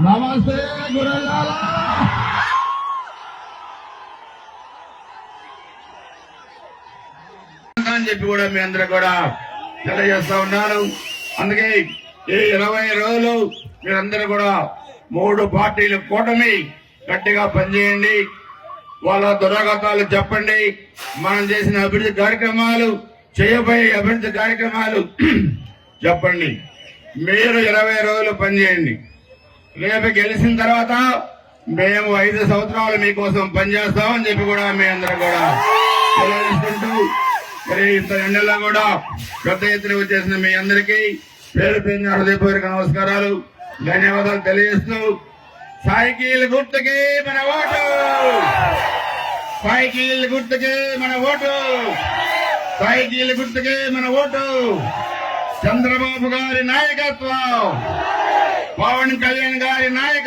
నమస్తే అని చెప్పి కూడా మీ అందరూ కూడా తెలియజేస్తా ఉన్నారు. అందుకే ఈ ఇరవై రోజులు మీరందరూ కూడా మూడు పార్టీలు కూటమి గట్టిగా పనిచేయండి. వాళ్ళ దురాగతాలు చెప్పండి. మనం చేసిన అభివృద్ధి కార్యక్రమాలు చేయబోయే అభివృద్ధి కార్యక్రమాలు చెప్పండి. మీరు ఇరవై రోజులు పనిచేయండి. రేపు గెలిచిన తర్వాత మేము ఐదు సంవత్సరాలు మీకోసం పనిచేస్తామని చెప్పి కూడా మీ అందరూ కూడా తెలియజేసుకుంటూ మరి ఇంత కూడా పెద్ద ఎత్తున వచ్చేసిన మీ అందరికీ పేరు పేరున హృదయపూర్వక నమస్కారాలు ధన్యవాదాలు తెలియజేస్తూ సైకిల్ గుర్తుకి మన ఓటు! సైకిల్ గుర్తుకి మన ఓటు! సైకిల్ గుర్తుకి మన ఓటు! చంద్రబాబు గారి నాయకత్వం! పవన్ కళ్యాణ్ గారి నాయకత్వం